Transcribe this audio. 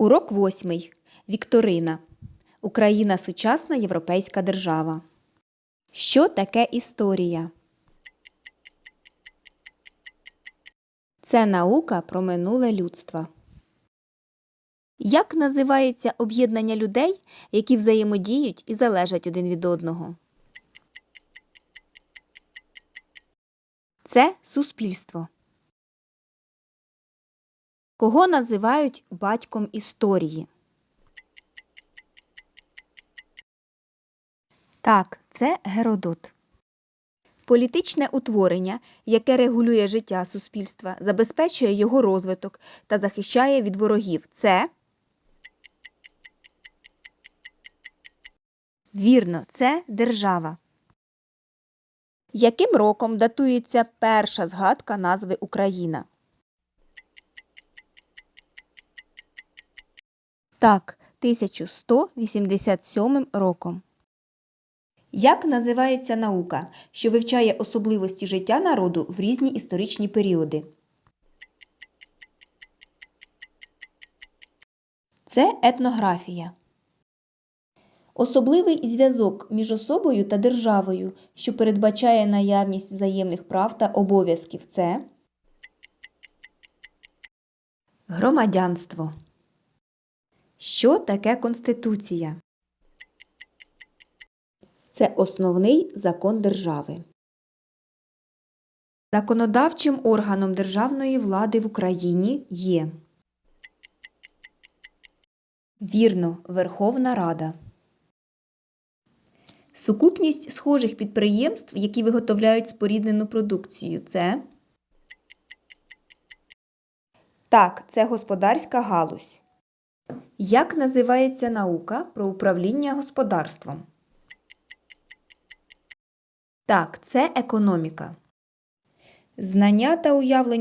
Урок восьмий. Вікторина. Україна сучасна європейська держава. Що таке історія? Це наука про минуле людства. Як називається об'єднання людей, які взаємодіють і залежать один від одного? Це суспільство. Кого називають батьком історії? Так, це Геродот. Політичне утворення, яке регулює життя суспільства, забезпечує його розвиток та захищає від ворогів. Це Вірно, це держава. Яким роком датується перша згадка назви Україна? Так, 1187 роком. Як називається наука, що вивчає особливості життя народу в різні історичні періоди? Це етнографія. Особливий зв'язок між особою та державою, що передбачає наявність взаємних прав та обов'язків. Це громадянство. Що таке Конституція? Це основний закон держави. Законодавчим органом державної влади в Україні є Вірно, Верховна Рада. Сукупність схожих підприємств, які виготовляють споріднену продукцію, це Так, це господарська галузь. Як називається наука про управління господарством? Так, це економіка. Знання та уявлення